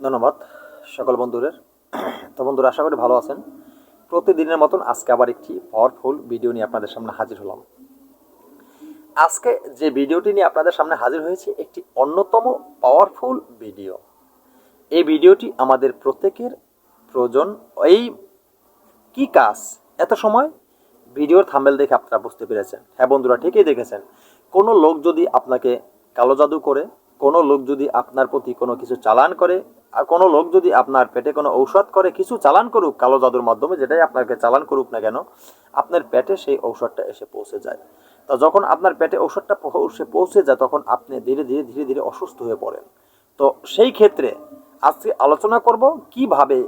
ধন্যবাদ সকল বন্ধুদের। তো বন্ধুরা, আশা করি ভালো আছেন। প্রতিদিনের মতন আজকে আবার একটি পাওয়ারফুল ভিডিও নিয়ে আপনাদের সামনে হাজির হলাম। আজকে যে ভিডিওটি নিয়ে আপনাদের সামনে হাজির হয়েছে, একটি অন্যতম পাওয়ারফুল ভিডিও এই ভিডিওটি আমাদের প্রত্যেকের প্রয়োজন। এই কি কাজ? এত সময় ভিডিওর থাম্বেল দেখে আপনারা বুঝতে পেরেছেন। হ্যাঁ বন্ধুরা, ঠিকই দেখেছেন। কোনো লোক যদি আপনাকে কালো জাদু করে, কোনো লোক যদি আপনার প্রতি কোনো কিছু চালান করে আর কোনো লোক যদি আপনার পেটে কোনো ঔষধ করে, কিছু চালান করুক কালো জাদুর মাধ্যমে, যেটাই আপনাকে চালান করুক না কেন, আপনার পেটে সেই ঔষধটা এসে পৌঁছে যায়। তো যখন আপনার পেটে ঔষধটা পৌঁছে পৌঁছে যায়, তখন আপনি ধীরে ধীরে ধীরে ধীরে অসুস্থ হয়ে পড়েন। তো সেই ক্ষেত্রে আজকে আলোচনা করব কীভাবে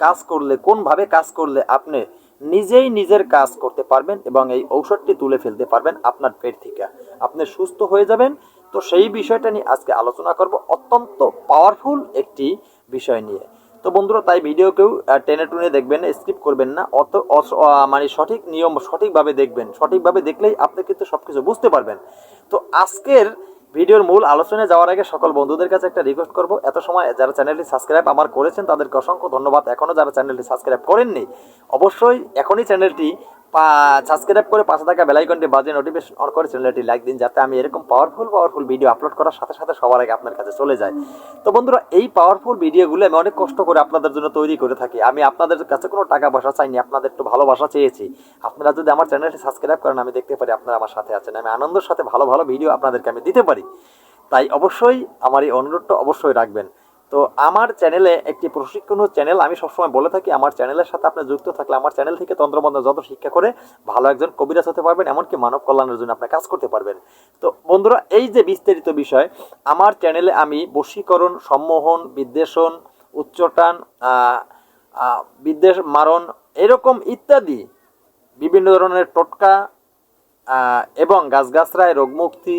কাজ করলে, কোনভাবে কাজ করলে আপনি নিজেই নিজের কাজ করতে পারবেন এবং এই ঔষধটি তুলে ফেলতে পারবেন আপনার পেট থেকে। আপনি সুস্থ হয়ে যাবেন তো সেই বিষয়টা নিয়ে আজকে আলোচনা করব। অত্যন্ত পাওয়ারফুল একটি বিষয় নিয়ে। তো বন্ধুরা, তাই ভিডিও কেউ টেনে টুনে দেখবেন স্কিপ করবেন না। অত মানে সঠিক নিয়ম সঠিকভাবে দেখবেন। সঠিকভাবে দেখলেই আপনি কিন্তু সব কিছু বুঝতে পারবেন। তো আজকের ভিডিওর মূল আলোচনায় যাওয়ার আগে সকল বন্ধুদের কাছে একটা রিকোয়েস্ট করব। এত সময় যারা চ্যানেলটি সাবস্ক্রাইব আমার করেছেন, তাদেরকে অসংখ্য ধন্যবাদ। এখনও যারা চ্যানেলটি সাবস্ক্রাইব করেননি, অবশ্যই এখনই চ্যানেলটি সাবস্ক্রাইব করে পাশে থাকা বেলাইকনটি বাজে নোটিফিকেশন অন করে চ্যানেলটি লাইক দিন, যাতে আমি এরকম পাওয়ারফুল পাওয়ারফুল ভিডিও আপলোড করার সাথে সাথে সবার আগে আপনার কাছে চলে যায়। তো বন্ধুরা, এই পাওয়ারফুল ভিডিওগুলো আমি অনেক কষ্ট করে আপনাদের জন্য তৈরি করে থাকি। আমি আপনাদের কাছে কোনো টাকা পয়সা চাইনি, আপনাদের একটু ভালোবাসা চেয়েছি। আপনারা যদি আমার চ্যানেলটি সাবস্ক্রাইব করেন, আমি দেখতে পারি আপনারা আমার সাথে আছেন। আমি আনন্দের সাথে ভালো ভালো ভিডিও আপনাদেরকে আমি দিতে পারি। তাই অবশ্যই আমার এই অনুরোধটা অবশ্যই রাখবেন। তো আমার চ্যানেলে একটি প্রশিক্ষণ চ্যানেল, আমি সবসময় বলে থাকি আমার চ্যানেলের সাথে আপনি যুক্ত থাকলে আমার চ্যানেল থেকে তন্ত্রমন্ত্র যত শিক্ষা করে ভালো একজন কবিরাজ হতে পারবেন, এমনকি মানব কল্যাণের জন্য আপনি কাজ করতে পারবেন। তো বন্ধুরা, এই যে বিস্তারিত বিষয়, আমার চ্যানেলে আমি বশীকরণ, সম্মোহন, বিদ্বেষণ, উচ্চটান বিদ্বেষ, মারণ এরকম ইত্যাদি বিভিন্ন ধরনের টোটকা এবং গাছগাছরায় রোগমুক্তি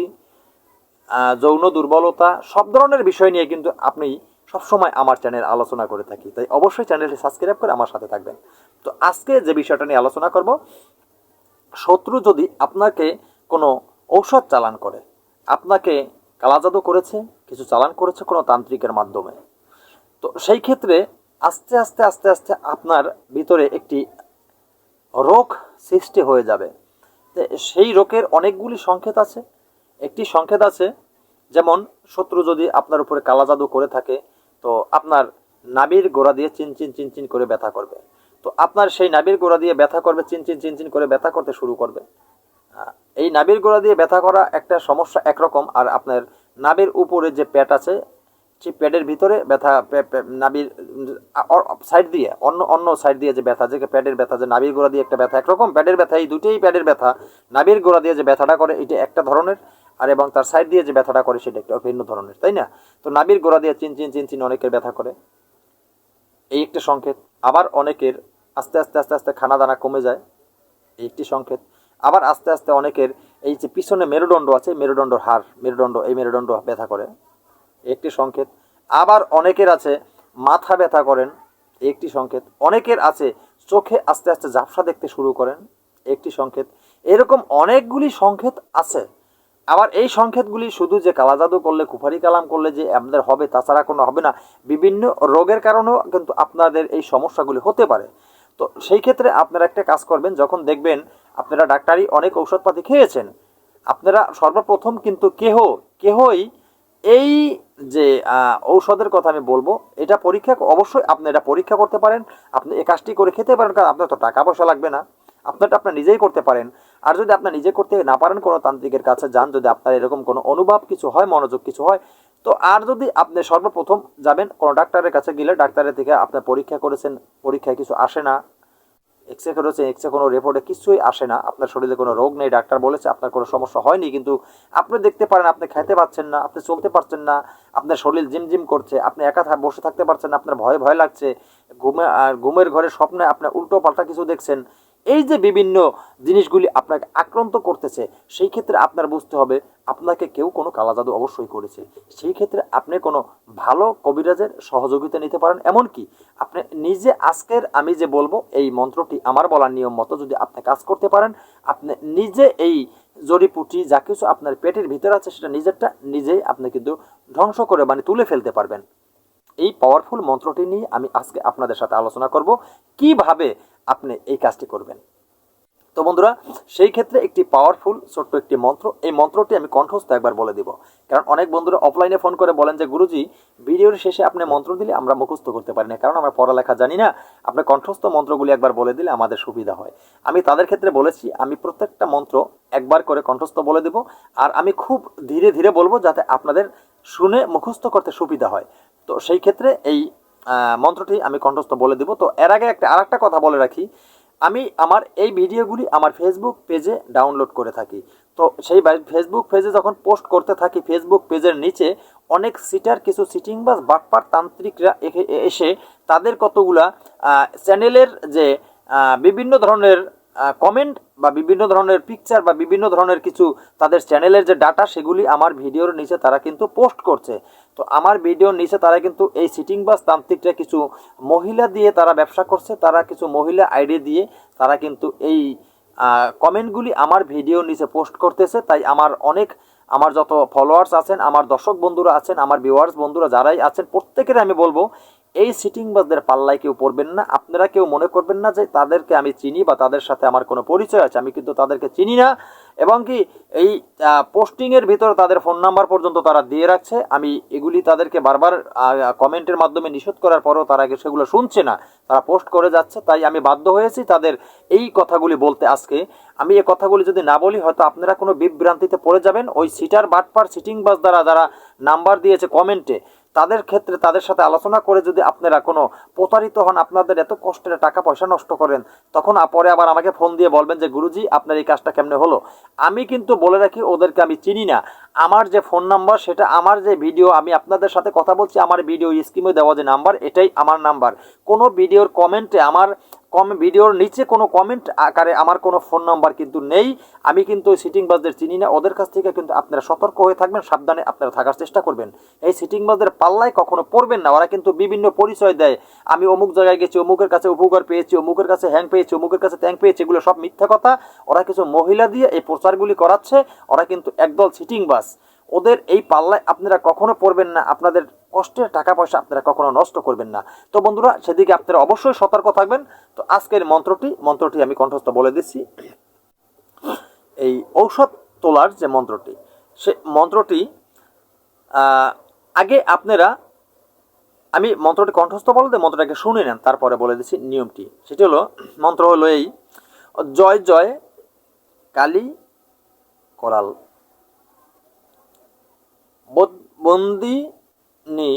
যৌন দুর্বলতা, সব ধরনের বিষয় নিয়ে কিন্তু আপনি সবসময় আমার চ্যানেল আলোচনা করে থাকি। তাই অবশ্যই চ্যানেলটি সাবস্ক্রাইব করে আমার সাথে থাকবেন। তো আজকে যে বিষয়টা নিয়ে আলোচনা করব, শত্রু যদি আপনাকে কোনো ঔষধ চালান করে, আপনাকে কালাজাদু করেছে, কিছু চালান করেছে কোনো তান্ত্রিকের মাধ্যমে, তো সেই ক্ষেত্রে আস্তে আস্তে আস্তে আস্তে আপনার ভিতরে একটি রোগ সৃষ্টি হয়ে যাবে। সেই রোগের অনেকগুলি সংকেত আছে। একটি সংকেত আছে, যেমন শত্রু যদি আপনার উপরে কালা জাদু করে থাকে, তো আপনার নাবির গোড়া দিয়ে চিন চিন চিন চিন করে ব্যথা করবে। তো আপনার সেই নাবির গোড়া দিয়ে ব্যথা করবে, চিন চিন চিন চিন করে ব্যথা করতে শুরু করবে। এই নাবির গোড়া দিয়ে ব্যথা করা একটা সমস্যা একরকম, আর আপনার নাবির উপরে যে প্যাট আছে, সেই প্যাডের ভিতরে ব্যথা নাবির সাইড দিয়ে, অন্য অন্য সাইড দিয়ে যে ব্যথা, যে প্যাডের ব্যথা, যে নাবির গোড়া দিয়ে একটা ব্যথা, একরকম প্যাডের ব্যথা, এই দুটোই প্যাডের ব্যথা, নাবির গোড়া দিয়ে যে ব্যথাটা করে, এটা একটা ধরনের। আর এবং তার সাইড দিয়ে যে ব্যথাটা করে সেটা একটা ভিন্ন ধরনের, তাই না? তো নাবির গোড়া দিয়ে চিন চিন চিন চিন অনেকের ব্যথা করে। এই একটি সংকেত। আবার অনেকের আস্তে আস্তে আস্তে আস্তে খানা দানা কমে যায়। এই একটি সংকেত। আবার আস্তে আস্তে অনেকের এই যে পিছনে মেরুদণ্ড আছে মেরুদণ্ডর হার মেরুদণ্ড, এই মেরুদণ্ড ব্যথা করে। একটি সংকেত। আবার অনেকের আছে মাথা ব্যথা করেন। একটি সংকেত। অনেকের আছে চোখে আস্তে আস্তে ঝাপসা দেখতে শুরু করেন। একটি সংকেত। এরকম অনেকগুলি সংকেত আছে। আবার এই সংকেতগুলি শুধু যে কালাজাদু করলে, কুফারি কালাম করলে যে আপনাদের হবে, তাছাড়া কোনো হবে না। বিভিন্ন রোগের কারণেও কিন্তু আপনাদের এই সমস্যাগুলি হতে পারে। তো সেই ক্ষেত্রে আপনারা একটা কাজ করবেন, যখন দেখবেন আপনারা ডাক্তারি অনেক ঔষধপাতি খেয়েছেন, আপনারা সর্বপ্রথম কিন্তু কেহ, কেহই এই যে ঔষধের কথা আমি বলব, এটা পরীক্ষা অবশ্যই আপনি এটা পরীক্ষা করতে পারেন, আপনি এই কাজটি করে খেতে পারেন, কারণ আপনার তো টাকা পয়সা লাগবে না। আপনারটা আপনার নিজেই করতে পারেন। আর যদি আপনার নিজে করতে না পারেন কোনো তান্ত্রিকের কাছে যান, যদি আপনার এরকম কোনো অনুভব কিছু হয়, মনোযোগ কিছু হয়, তো আর যদি আপনি সর্বপ্রথম যাবেন কোনো ডাক্তারের কাছে গেলে, ডাক্তারের থেকে আপনার পরীক্ষা করেছেন, পরীক্ষায় কিছু আসে না এক্স রে করেছে এক্স রে কোনো রিপোর্টে কিছুই আসে না, আপনার শরীরে কোনো রোগ নেই, ডাক্তার বলেছে আপনার কোনো সমস্যা হয়নি, কিন্তু আপনি দেখতে পারেন, আপনি খাইতে পারছেন না, আপনি চলতে পারছেন না, আপনার শরীর জিম জিম করছে, আপনি একা বসে থাকতে পারছেন না, আপনার ভয় ভয় লাগছে, ঘুমে আর ঘুমের ঘরে স্বপ্নে আপনার উল্টো পাল্টা কিছু দেখছেন এই যে বিভিন্ন জিনিসগুলি আপনাকে আক্রান্ত করতেছে, সেই ক্ষেত্রে আপনার বুঝতে হবে আপনাকে কেউ কোনো কালাজাদু অবশ্যই করেছে। সেই ক্ষেত্রে আপনি কোনো ভালো কবিরাজের সহযোগিতা নিতে পারেন। এমনকি আপনি নিজে আজকের আমি যে বলব, এই মন্ত্রটি আমার বলার নিয়ম মতো যদি আপনি কাজ করতে পারেন, আপনি নিজে এই জড়িপুটি যা কিছু আপনার পেটের ভিতরে আছে সেটা নিজেরটা নিজেই আপনি কিন্তু ধ্বংস করে মানে তুলে ফেলতে পারবেন। এই পাওয়ারফুল মন্ত্রটি নিয়ে আমি আজকে আপনাদের সাথে আলোচনা করব। কীভাবে আপনি এই কাজটি করবেন? তো বন্ধুরা, সেই ক্ষেত্রে একটি পাওয়ারফুল ছোট্ট একটি মন্ত্র। এই মন্ত্রটি আমি কণ্ঠস্থ একবার বলে দিব। কারণ অনেক বন্ধুরা অফলাইনে ফোন করে বলেন যে, গুরুজি, ভিডিওর শেষে আপনি মন্ত্র দিলে আমরা মুখস্থ করতে পারি না। কারণ আমরা পড়ালেখা জানি না। আপনি কণ্ঠস্থ মন্ত্রগুলি একবার বলে দিলে আমাদের সুবিধা হয়। আমি তাদের ক্ষেত্রে বলেছি, আমি প্রত্যেকটা মন্ত্র একবার করে কণ্ঠস্থ বলে দেব। আর আমি খুব ধীরে ধীরে বলব যাতে আপনাদের শুনে মুখস্থ করতে সুবিধা হয়। তো সেই ক্ষেত্রে এই মন্ত্রটি আমি কণ্ঠস্থ বলে দেব। তো এর আগে একটা, আরেকটা কথা বলে রাখি। আমি আমার এই ভিডিওগুলি আমার ফেসবুক পেজে ডাউনলোড করে থাকি। তো সেই ফেসবুক পেজে যখন পোস্ট করতে থাকি ফেসবুক পেজের নিচে অনেক সিটার কিছু সিটিং বাস বাটপার তান্ত্রিকরা এসে তাদের কতগুলা চ্যানেলের যে বিভিন্ন ধরনের কমেন্ট বা বিভিন্ন ধরনের পিকচার বা বিভিন্ন ধরনের কিছু তাদের চ্যানেলের যে ডাটা সেগুলি আমার ভিডিওর নিচে তারা কিন্তু পোস্ট করছে। তো আমার ভিডিওর নিচে তারা কিন্তু এই সিটিং বাস তান্ত্রিকরা কিছু মহিলা দিয়ে তারা ব্যবসা করছে, তারা কিছু মহিলা আইডি দিয়ে তারা কিন্তু এই কমেন্টগুলি আমার ভিডিওর নিচে পোস্ট করতেছে। তাই আমার অনেক, আমার যত ফলোয়ার্স আছেন, আমার দর্শক বন্ধুরা আছেন, আমার ভিউয়ার্স বন্ধুরা যারাই আছেন, প্রত্যেকের আমি বলব এই সিটিং বাসদের পাল্লায় কেউ পড়বেন না। আপনারা কেউ মনে করবেন না যে তাদেরকে আমি চিনি বা তাদের সাথে আমার কোনো পরিচয় আছে। আমি কিন্তু তাদেরকে চিনি না। এবং কি এই পোস্টিংয়ের ভিতরে তাদের ফোন নাম্বার পর্যন্ত তারা দিয়ে রাখছে। আমি এগুলি তাদেরকে বারবার কমেন্টের মাধ্যমে নিষেধ করার পরও তারা সেগুলো শুনছে না। তারা পোস্ট করে যাচ্ছে। তাই আমি বাধ্য হয়েছি তাদের এই কথাগুলি বলতে আজকে। আমি এই কথাগুলি যদি না বলি, হয়তো আপনারা কোনো বিভ্রান্তিতে পড়ে যাবেন। ওই সিটার বাটপার সিটিং বাস দ্বারা যারা নাম্বার দিয়েছে কমেন্টে তাদের ক্ষেত্রে তাদের সাথে আলোচনা করে যদি আপনারা কোনো প্রতারিত হন, আপনাদের এত কষ্টের টাকা পয়সা নষ্ট করেন, তখন পরে আবার আমাকে ফোন দিয়ে বলবেন যে, গুরুজি, আপনার এই কাজটা কেমনে হলো? আমি কিন্তু বলে রাখি, ওদেরকে আমি চিনি না। আমার যে ফোন নাম্বার, সেটা আমার যে ভিডিও, আমি আপনাদের সাথে কথা বলছি, আমার ভিডিও স্কিমে দেওয়া যে নাম্বার, এটাই আমার নাম্বার। কোনো ভিডিওর কমেন্টে আমার কম ভিডিওর নিচে কোনো কমেন্ট আকারে আমার কোনো ফোন নাম্বার কিন্তু নেই। আমি কিন্তু ওই সিটিং বাসদের চিনি না, ওদের কাছ থেকে কিন্তু আপনারা সতর্ক হয়ে থাকবেন, সাবধানে আপনারা থাকার চেষ্টা করবেন। এই সিটিং বাসদের পাল্লায় কখনো পড়বেন না, ওরা কিন্তু বিভিন্ন পরিচয় দেয়। আমি অমুক জায়গায় গেছি, অমুকের কাছে উপকার পেয়েছি, অমুকের কাছে হ্যাং পেয়েছি, অমুকের কাছে ট্যাং পেয়েছি, এগুলো সব মিথ্যা কথা। ওরা কিছু মহিলা দিয়ে এই প্রচারগুলি করাচ্ছে, ওরা কিন্তু একদল সিটিং বাস। ওদের এই পাল্লায় আপনারা কখনো পড়বেন না, আপনাদের কষ্টের টাকা পয়সা আপনারা কখনো নষ্ট করবেন না। তো বন্ধুরা, সেদিকে আপনারা অবশ্যই সতর্ক থাকবেন। তো আজকের মন্ত্রটি মন্ত্রটি আমি কণ্ঠস্থ বলে দিচ্ছি। এই ঔষধ তোলার যে মন্ত্রটি, সে মন্ত্রটি আগে আপনারা, আমি মন্ত্রটি কণ্ঠস্থ বলে দিয়ে মন্ত্রটাকে শুনে নেন, তারপরে বলে দিচ্ছি নিয়মটি। সেটি হলো, মন্ত্র হলো এই, জয় জয়, কালী, করাল। বন্দিনী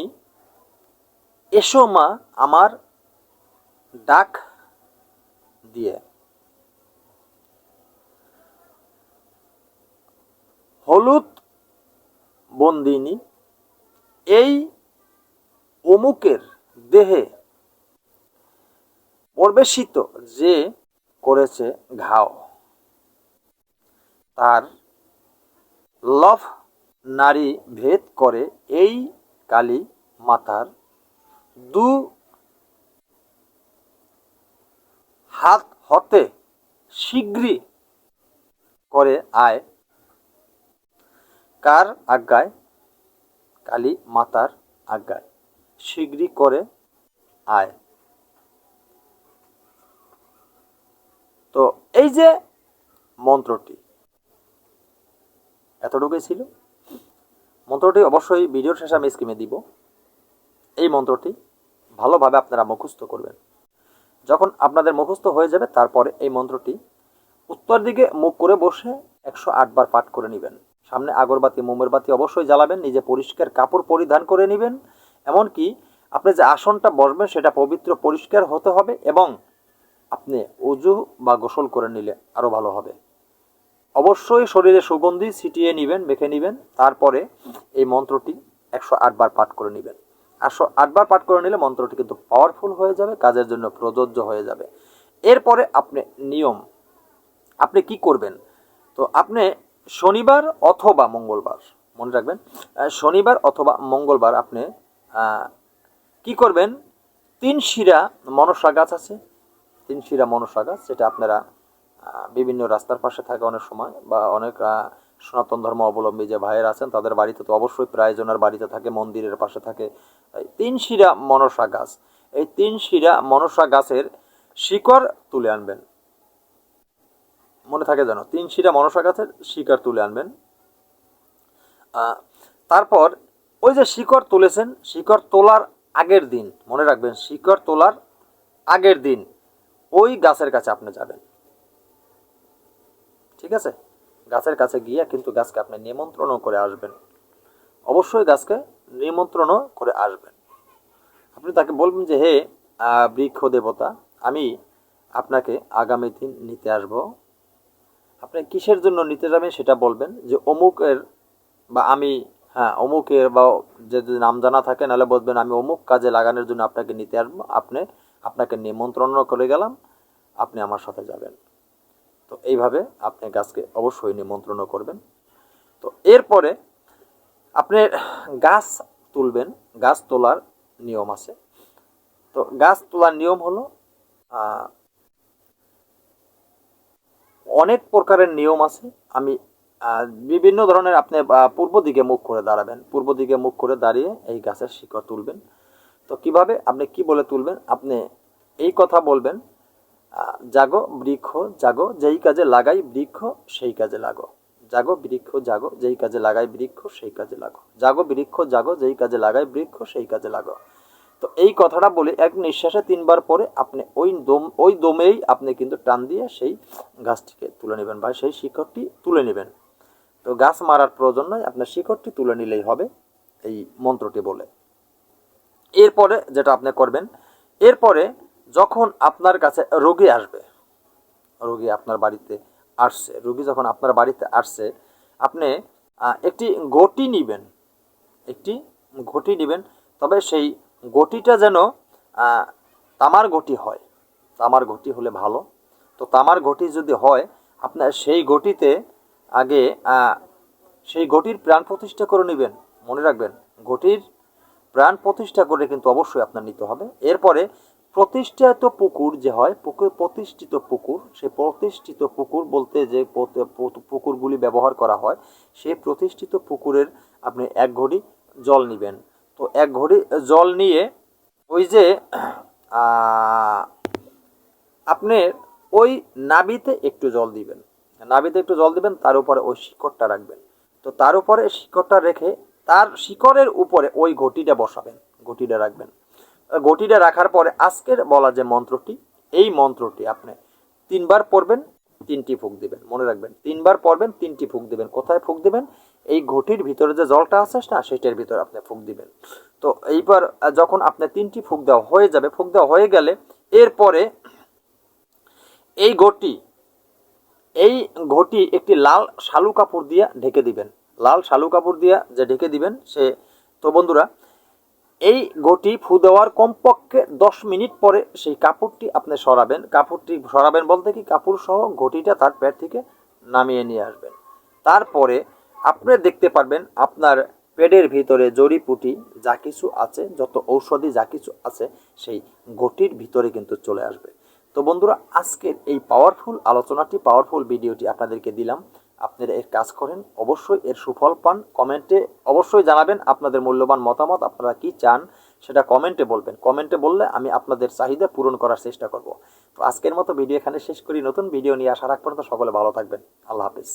এসো মা, আমার ডাক দিয়ে। হলুদ বন্দিনী, এই অমুকের দেহে প্রবেশিত যে করেছে ঘাও, তার লভ নারী ভেদ করে এই কালী মাতার দু হাত হতে শীঘ্রই করে আয়। কার আজ্ঞায়? কালী মাতার আজ্ঞায়। শীঘ্রই করে আয়। তো এই যে মন্ত্রটি, এতটুকুই ছিল। মন্ত্রটি অবশ্যই ভিডিওর শেষে আমি স্কিমে দিব। এই মন্ত্রটি ভালোভাবে আপনারা মুখস্থ করবেন। যখন আপনাদের মুখস্থ হয়ে যাবে, তারপরে এই মন্ত্রটি উত্তর দিকে মুখ করে বসে একশো বার পাঠ করে নেবেন। সামনে আগরবাতি মোমের বাতি অবশ্যই জ্বালাবেন, নিজে পরিষ্কার কাপড় পরিধান করে নেবেন। এমনকি আপনি যে আসনটা বসবেন, সেটা পবিত্র পরিষ্কার হতে হবে এবং আপনি উজু বা গোসল করে নিলে আরও ভালো হবে। অবশ্যই শরীরে সুগন্ধি ছিটিয়ে নেবেন, মেখে নেবেন, তারপরে এই মন্ত্রটি একশো বার পাঠ করে নেবেন। একশো বার পাঠ করে নিলে মন্ত্রটি কিন্তু পাওয়ারফুল হয়ে যাবে, কাজের জন্য প্রযোজ্য হয়ে যাবে। এরপরে আপনি নিয়ম, আপনি কি করবেন? তো আপনি শনিবার অথবা মঙ্গলবার, মনে রাখবেন শনিবার অথবা মঙ্গলবার আপনি কি করবেন? তিন শিরা মনসা গাছ আছে, তিন শিরা মনসা গাছ যেটা আপনারা বিভিন্ন রাস্তার পাশে থাকে অনেক সময় বা অনেক সনাতন ধর্ম অবলম্বী যে ভাইয়েরা আছেন, তাদের বাড়িতে তো অবশ্যই প্রায়জনের বাড়িতে থাকে, মন্দিরের পাশে থাকে। তিন শিরা মনসা গাছ, এই তিন শিরা মনসা গাছের শিকড় তুলে আনবেন। মনে থাকে যেন, তিন শিরা মনসা গাছের শিকড় তুলে আনবেন। তারপর ওই যে শিকড় তুলেছেন, শিকড় তোলার আগের দিন, মনে রাখবেন, শিকড় তোলার আগের দিন ওই গাছের কাছে আপনি যাবেন। ঠিক আছে? গাছের কাছে গিয়ে কিন্তু গাছকে আপনি নিমন্ত্রণও করে আসবেন। অবশ্যই গাছকে নিমন্ত্রণও করে আসবেন। আপনি তাকে বলবেন যে, হে বৃক্ষ দেবতা, আমি আপনাকে আগামী দিন নিতে আসব। আপনি কিসের জন্য নিতে যাবেন সেটা বলবেন যে, অমুকের বা আমি হ্যাঁ অমুকের বা যে যদি নাম জানা থাকে, নাহলে বলবেন, আমি অমুক কাজে লাগানোর জন্য আপনাকে নিতে আসব। আপনি, আপনাকে নিমন্ত্রণ করে গেলাম, আপনি আমার সাথে যাবেন। তো এইভাবে আপনি গাছকে অবশ্যই নিমন্ত্রণ করবেন। তো এরপরে আপনি গাছ তুলবেন, গাছ তোলার নিয়ম আছে। তো গাছ তোলার নিয়ম হলো অনেক প্রকারের নিয়ম আছে। আমি বিভিন্ন ধরনের আপনি পূর্ব দিকে মুখ করে দাঁড়াবেন। পূর্ব দিকে মুখ করে দাঁড়িয়ে এই গাছের শিকড় তুলবেন। তো কীভাবে আপনি কি বলে তুলবেন? আপনি এই কথা বলবেন জাগো, বৃক্ষ জাগো, যেই কাজে লাগাই বৃক্ষ, সেই কাজে লাগো। জাগো, বৃক্ষ জাগো, যেই কাজে লাগাই বৃক্ষ, সেই কাজে লাগো। জাগো, বৃক্ষ জাগো, যেই কাজে লাগাই বৃক্ষ, সেই কাজে লাগো। তো এই কথাটা বলে এক নিঃশ্বাসে তিনবার পরে আপনি ওই দম, ওই দমেই আপনি কিন্তু টান দিয়ে সেই গাছটিকে তুলে নেবেন বা সেই শিকড়টি তুলে নেবেন। তো গাছ মারার প্রয়োজন নয় আপনার শিকড়টি তুলে নিলেই হবে, এই মন্ত্রটি বলে। এরপরে যেটা আপনি করবেন, এরপরে যখন আপনার কাছে রোগী আসবে, রোগী আপনার বাড়িতে আসছে, রোগী যখন আপনার বাড়িতে আসছে, আপনি একটি গটি নিবেন, একটি ঘটি নেবেন, তবে সেই গটিটা যেন তামার গটি হয়। তামার ঘটি হলে ভালো। তো তামার ঘটি যদি হয়, আপনার সেই ঘটিতে আগে সেই ঘটির প্রাণ প্রতিষ্ঠা করে নেবেন। মনে রাখবেন, ঘটির প্রাণ প্রতিষ্ঠা করে কিন্তু অবশ্যই আপনার নিতে হবে। এরপরে প্রতিষ্ঠিত পুকুর যে হয় পুকুর প্রতিষ্ঠিত পুকুর সে প্রতিষ্ঠিত পুকুর বলতে যে পুকুরগুলি ব্যবহার করা হয় সেই প্রতিষ্ঠিত পুকুরের আপনি এক ঘড়ি জল নেবেন। তো এক ঘড়ি জল নিয়ে ওই যে আহ, আপনি ওই নাবিতে একটু জল দিবেন। নাবিতে একটু জল দিবেন তার উপরে ওই শিকড়টা রাখবেন। তো তার উপরে শিকড়টা রেখে তার শিকড়ের উপরে ওই ঘটিটা বসাবেন ঘটিটা রাখবেন। ঘটিটা রাখার পরে আজকের বলা যে মন্ত্রটি, এই মন্ত্রটি আপনি তিনবার পড়বেন, তিনটি ফুক দিবেন। মনে রাখবেন, তিনবার পড়বেন, তিনটি ফুক দিবেন। কোথায় ফুক দিবেন? এই ঘটির ভিতরে যে জলটা আছে না, সেটার ভিতরে আপনি ফুক দিবেন। তো এইবার যখন আপনি তিনটি ফুক দেওয়া হয়ে যাবে, ফুক দেওয়া হয়ে গেলে এরপরে এই ঘটি এই ঘটি একটি লাল শালু কাপড় দিয়ে ঢেকে দিবেন। লাল শালু কাপড় দিয়ে যে ঢেকে দিবেন, সে, তো বন্ধুরা এই ঘটি ফু দেওয়ার কমপক্ষে দশ মিনিট পরে সেই কাপড়টি আপনি সরাবেন। কাপড়টি সরাবেন বলতে কি কাপড় সহ ঘটিটা তার পেট থেকে নামিয়ে নিয়ে আসবেন। তারপরে আপনি দেখতে পারবেন আপনার পেটের ভিতরে জড়িপুটি যা কিছু আছে, যত ঔষধি যা কিছু আছে, সেই ঘটির ভিতরে কিন্তু চলে আসবে। তো বন্ধুরা, আজকের এই পাওয়ারফুল আলোচনাটি পাওয়ারফুল ভিডিওটি আপনাদেরকে দিলাম। আপনারা এর কাজ করেন, অবশ্যই এর সুফল পান। কমেন্টে অবশ্যই জানাবেন আপনাদের মূল্যবান মতামত, আপনারা কি চান সেটা কমেন্টে বলবেন। কমেন্টে বললে আমি আপনাদের চাহিদা পূরণ করার চেষ্টা করব। তো আজকের মতো ভিডিও এখানে শেষ করি। নতুন ভিডিও নিয়ে আসার আগ পর্যন্ত সকলে ভালো থাকবেন। আল্লাহ হাফিজ।